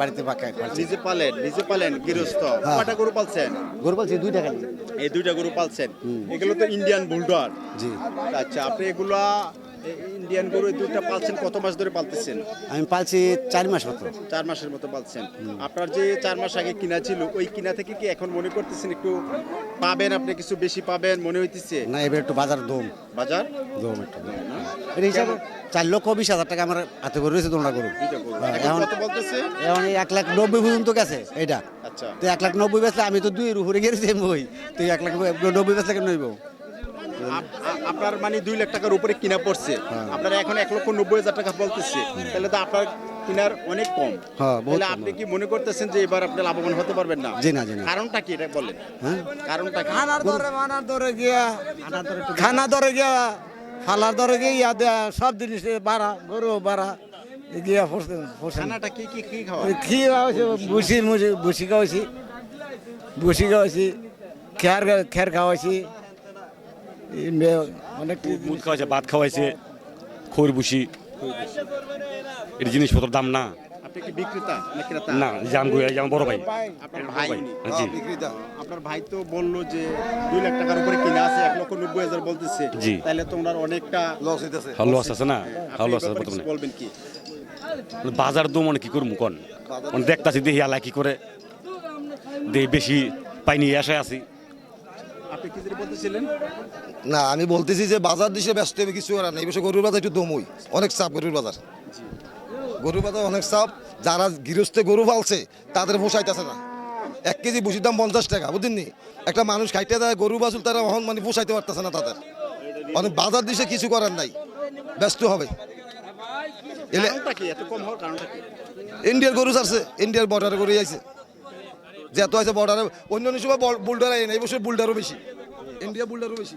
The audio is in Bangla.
বাড়িতে নিজে পালেন নিজে পালেন গৃহস্থ। কটা গরু পালছেন? গরু পালছি দুইটা খালি। এই দুইটা গরু পালছেন। এগুলো তো ইন্ডিয়ান বুলডার জি। আচ্ছা আপনি এগুলা ইন্ডিয়ান গরু এই দুইটা পালছেন কত মাস ধরে পালতেছেন? আমি পালছি চার মাস মতো। চার মাসের মতো পালছেন। আপনার যে চার মাস আগে কিনা ছিল ওই কিনা থেকে কি এখন মনে করতেছেন একটু পাবেন আপনি কিছু বেশি পাবেন মনে হইতেছে? না এবার একটু বাজার দম। বাজার? দম একটু। এর হিসাবে চার লক্ষ বিশ হাজার টাকা আমার হাতে করে রয়েছে তোমরা গরু। হ্যাঁ, এখন এখন- কত বলতেছে? এখন এক লাখ নব্বই পর্যন্ত গেছে এটা আচ্ছা। তো এক লাখ নব্বই বেচলে আমি তো দুই উপরে গেছি বই তো এক লাখ নব্বই বেচলে কেন নইব আপনার মানে দুই লাখ টাকার উপরে কিনা পড়ছে। হ্যাঁ। আপনার এখন এক লক্ষ নব্বই হাজার টাকা বলতেছে। তাহলে তো আপনার কিনার অনেক কম। হ্যাঁ, তাহলে আপনি কি মনে করতেছেন যে এবার আপনি লাভবান হতে পারবেন না? জি না, জি না। কারণটা কি এটা বলেন। হ্যাঁ? কারণটা খানার দরে মানার দরে গিয়া খানা দরে গিয়া ফালার দরে গিয়া ইয়া দেয়া সব জিনিস বাড়া গরু বাড়া এ গিয়া ফসে খানাটা কি কি কি খাওয়া? কি খাওয়াইছে ভুসি মুসি ভুসি খাওয়াইছি। ভুসি খাওয়াইছি খেয়ার এই মে- অনেক দুধ খাওয়াইছে ভাত খাওয়াইছে খৈর বুসি এর জিনিসপত্র দাম না। আপনি কি বিক্রেতা না ক্রেতা? না জাম জাম বড় ভাই। আপনার ভাই। আপনার ভাই তো বলল যে দুই লাখ টাকার উপরে কিনা আছে এক লক্ষ নব্বই হাজার বলতেছে। জি। তাহলে তোমরা অনেকটা লস হইতেছে। ভালো আছে না। আছে বর্তমানে বলবেন কি? বাজার দম মানে কি করব কন? মানে দেখতাছি দেখি আলাই কি করে। দেখি বেশি পাইনি আশায় আছি। আপনি কি যেটা বলতেছিলেন? না আমি বলতেছি যে বাজার দিশে ব্যস্ত হবে কিছু করার নেই। বছর গরুর বাজার একটু দমই। অনেক চাপ গরুর বাজার। গরুর বাজার অনেক চাপ। যারা গৃহস্থে গরু পালছে তাদের পোষাইতেছে না। এক কেজি বসির দাম পঞ্চাশ টাকা বুঝলেন নি? একটা মানুষ খাইতে দেয় গরু বাছুল তারা অহন মানে পোষাইতে পারতেছে না তাদের। অনেক বাজার দিশে কিছু করার নাই। ব্যস্ত হবে। ইন্ডিয়ার গরু ছাড়ছে ইন্ডিয়ার বর্ডারে গরু আইছে যে এত আছে বর্ডারে অন্য অন্য সময় বুলডার আইন এই বছর বুলডারও বেশি। ইন্ডিয়া বুলডারও বেশি।